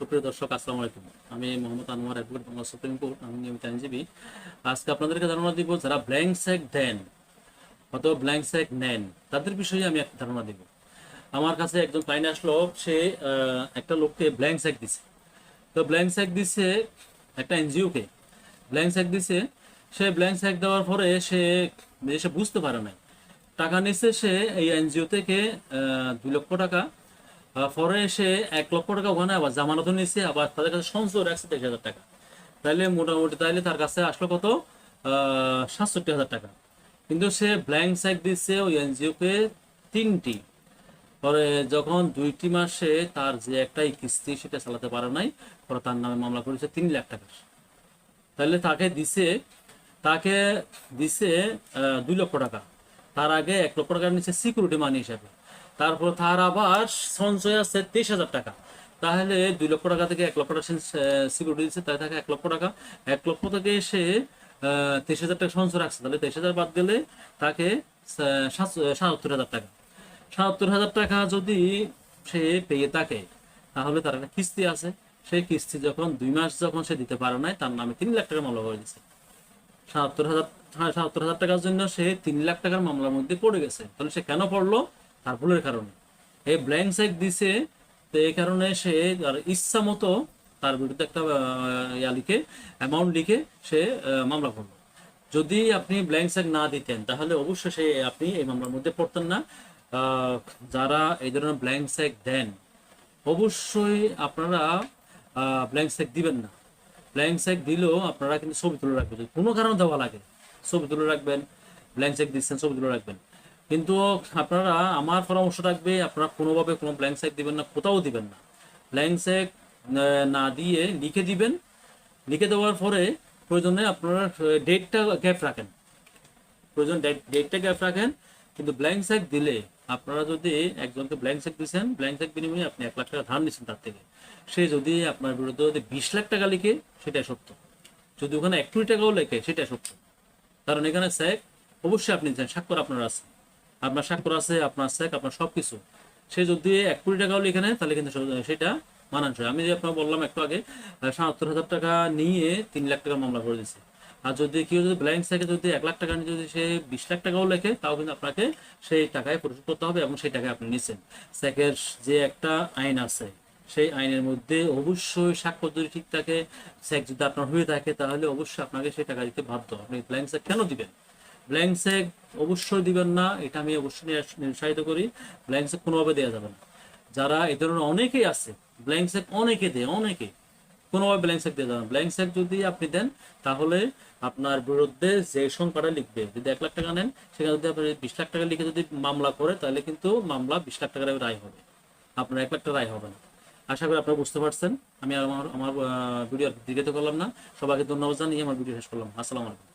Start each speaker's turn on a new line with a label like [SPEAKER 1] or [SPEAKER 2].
[SPEAKER 1] সুপ্রিয় দর্শক, আসসালামু আলাইকুম। আমি Mohammad Anwar advocate Bangla supreme court, আমি নিয়মিত আইনজীবী। আজকে আপনাদেরকে ধারণা দিব যারা ব্ল্যাঙ্ক চেক দেন অথবা ব্ল্যাঙ্ক চেক নেন, তাদের বিষয়ে আমি একটা ধারণা দিব। আমার কাছে একজন ক্লায়েন্ট আসলো, সে একটা লোককে ব্ল্যাঙ্ক চেক দিছে। তো ব্ল্যাঙ্ক চেক দিছে একটা এনজিওকে। ব্ল্যাঙ্ক চেক দিছে, সে ব্ল্যাঙ্ক চেক দেওয়ার পরে সে সে বুঝতে পারে নাই। টাকা নিচ্ছে সে এই এনজিও থেকে দুই লক্ষ টাকা পরে সে এক লক্ষ টাকা ওখানে আবার জামানত নিচ্ছে আবার তাদের কাছে সঞ্চয় রাখছে তেইশ হাজার টাকা। তাইলে মোটামুটি তাইলে তার কাছে আসলো কত? সাতষট্টি হাজার টাকা। কিন্তু সে ব্ল্যাঙ্ক চেক দিচ্ছে ওই এনজিওকে তিনটি। পরে যখন দুইটি মাসে তার যে একটাই কিস্তি সেটা চালাতে পারে নাই, পরে তার নামে মামলা করেছে তিন লাখ টাকা। তাহলে তাকে দিছে তাকে দিছে দুই লক্ষ টাকা। তার আগে এক লক্ষ টাকা নিচ্ছে সিকিউরিটি মানি হিসাবে। তারপর তার আবার সঞ্চয় আছে তেইশ হাজার টাকা। তাহলে দুই লক্ষ টাকা থেকে এক লক্ষ টাকা সিকিউরিটি দিচ্ছে, তাই থাকে এক লক্ষ টাকা। এক লক্ষ থেকে সে তেইশ হাজার টাকা সঞ্চয় রাখছে। তাহলে তেইশ হাজার বাদ গেলে তাকে সাতাত্তর হাজার টাকা। সাতাত্তর হাজার টাকা যদি সে পেয়ে থাকে, তাহলে তার একটা কিস্তি আছে। সেই কিস্তি যখন দুই মাস যখন সে দিতে পারে নাই, তার নামে তিন লাখ টাকা মামলা করে দিচ্ছে সাতাত্তর হাজার সাতাত্তর হাজার টাকার জন্য সে তিন লাখ টাকার মামলার মধ্যে পড়ে গেছে। তাহলে সে কেন পড়ল? তার ভুলের কারণে। এই ব্ল্যাঙ্ক চেক দিছে, তো এই কারণে সে ইচ্ছা মতো তার বিরুদ্ধে একটা ইয়া লিখে অ্যামাউন্ট লিখে সে মামলা করল। যদি আপনি ব্ল্যাঙ্ক চেক না দিতেন, তাহলে অবশ্যই সে, আপনি এই মামলার মধ্যে পড়তেন না। যারা এই ধরনের ব্ল্যাঙ্ক চেক দেন, অবশ্যই আপনারা ব্ল্যাঙ্ক চেক দিবেন না। ব্ল্যাঙ্ক চেক দিলেও আপনারা কিন্তু ছবি তুলে রাখবেন। কোনো কারণে দেওয়া লাগে, ছবি তুলে রাখবেন ব্ল্যাঙ্ক চেক দিচ্ছেন, ছবি তুলে রাখবেন। কিন্তু আপনারা আমার পরামর্শ থাকবে, আপনারা কোনোভাবে কোনো ব্ল্যাঙ্ক চেক দিবেন না, কোথাও দিবেন না। ব্ল্যাঙ্ক চেক না দিয়ে লিখে দিবেন। লিখে দেওয়ার পরে প্রয়োজনে আপনারা ডেটটা গ্যাপ রাখেন। প্রয়োজন ডেটটা গ্যাপ রাখেন। কিন্তু ব্ল্যাঙ্ক চেক দিলে আপনারা যদি একজনকে ব্ল্যাঙ্ক চেক দিচ্ছেন ব্ল্যাঙ্ক চেক বিনিময়ে আপনি এক লাখ টাকা ধার নিচ্ছেন তার থেকে। সে যদি আপনার বিরুদ্ধে যদি বিশ লাখ টাকা লিখে সেটাই সত্য। যদি ওখানে এক কোটি টাকাও লেখে সেটাই সত্য। কারণ এখানে চেক অবশ্যই আপনি স্বাক্ষর আপনার আছে। আপনার স্বাক্ষর আছে, আপনার চেক আপনার সব কিছু সে যদি এক কোটি টাকাও লিখে নেয় তাহলে কিন্তু সেটা মানানসই। আমি যে আপনার বললাম একটু আগে সাতাত্তর হাজার টাকা নিয়ে তিন লাখ টাকা মামলা করে দিচ্ছে আর যদি কেউ যদি ব্ল্যাঙ্ক চেকে যদি এক লাখ টাকা যদি সে বিশ লাখ টাকাও লেখে, তাও কিন্তু আপনাকে সেই টাকায় পরিশোধ করতে হবে এবং সেই টাকায় আপনি নিচ্ছেন। চেকের যে একটা আইন আছে, সেই আইনের মধ্যে অবশ্যই স্বাক্ষর যদি ঠিক থাকে চেক যদি আপনার হয়ে থাকে, তাহলে অবশ্যই আপনাকে সেই টাকা দিতে বাধ্য। আপনি ব্ল্যাঙ্ক চেক কেন দিবেন? ব্ল্যাঙ্ক চেক অবশ্যই দিবেন না, এটা আমি অবশ্যই নিরুৎসাহিত করি। ব্ল্যাঙ্ক চেক কোনোভাবে দেওয়া যাবে না। যারা এই ধরনের অনেকেই আছে ব্ল্যাঙ্ক চেক অনেকে দেয়, অনেকে কোনোভাবে ব্ল্যাঙ্ক চেক দিয়ে যাবেন ব্ল্যাঙ্ক চেক যদি আপনি দেন, তাহলে আপনার বিরুদ্ধে যে সংখ্যাটা লিখবে, যদি এক লাখ টাকা নেন, সেখানে যদি আপনি বিশ লাখ টাকা লিখে যদি মামলা করে, তাহলে কিন্তু মামলা বিশ লাখ টাকার রায় হবে। আপনার এক লাখ টাকা রায় হবে না। আশা করি আপনারা বুঝতে পারছেন। আমি আমার আমার ভিডিও দীর্ঘিত করলাম না। সবাইকে ধন্যবাদ জানিয়ে আমার ভিডিও শেষ করলাম। আসসালামু আলাইকুম।